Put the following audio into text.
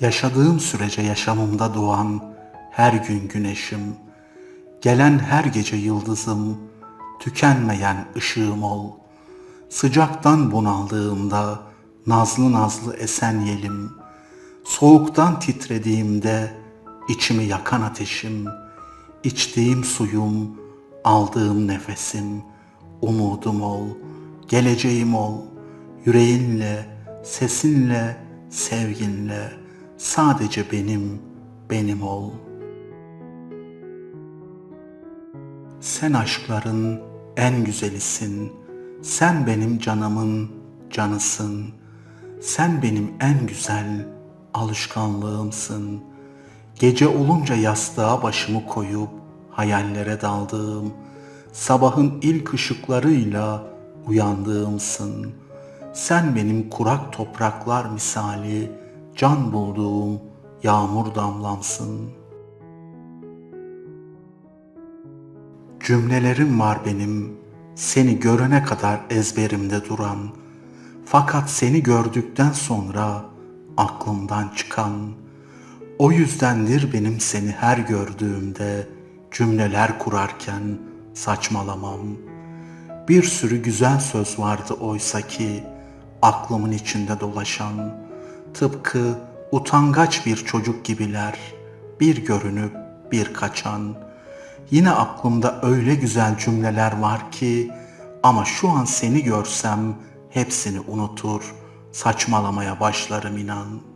Yaşadığım sürece yaşamımda doğan her gün güneşim, gelen her gece yıldızım, tükenmeyen ışığım ol. Sıcaktan bunaldığımda nazlı nazlı esen yelim, soğuktan titrediğimde içimi yakan ateşim, içtiğim suyum, aldığım nefesim, umudum ol, geleceğim ol, yüreğinle, sesinle, sevginle, sadece benim, benim ol. Sen aşkların en güzelisin, sen benim canımın canısın, sen benim en güzel alışkanlığımsın. Gece olunca yastığa başımı koyup hayallere daldığım, sabahın ilk ışıklarıyla uyandığımsın. Sen benim kurak topraklar misali can bulduğum yağmur damlamsın. Cümlelerim var benim seni görene kadar ezberimde duran fakat seni gördükten sonra aklımdan çıkan o yüzdendir benim seni her gördüğümde cümleler kurarken saçmalamam. Bir sürü güzel söz vardı oysa ki aklımın içinde dolaşan. Tıpkı utangaç bir çocuk gibiler, bir görünüp bir kaçan. Yine aklımda öyle güzel cümleler var ki ama şu an seni görsem hepsini unutur, saçmalamaya başlarım inan.''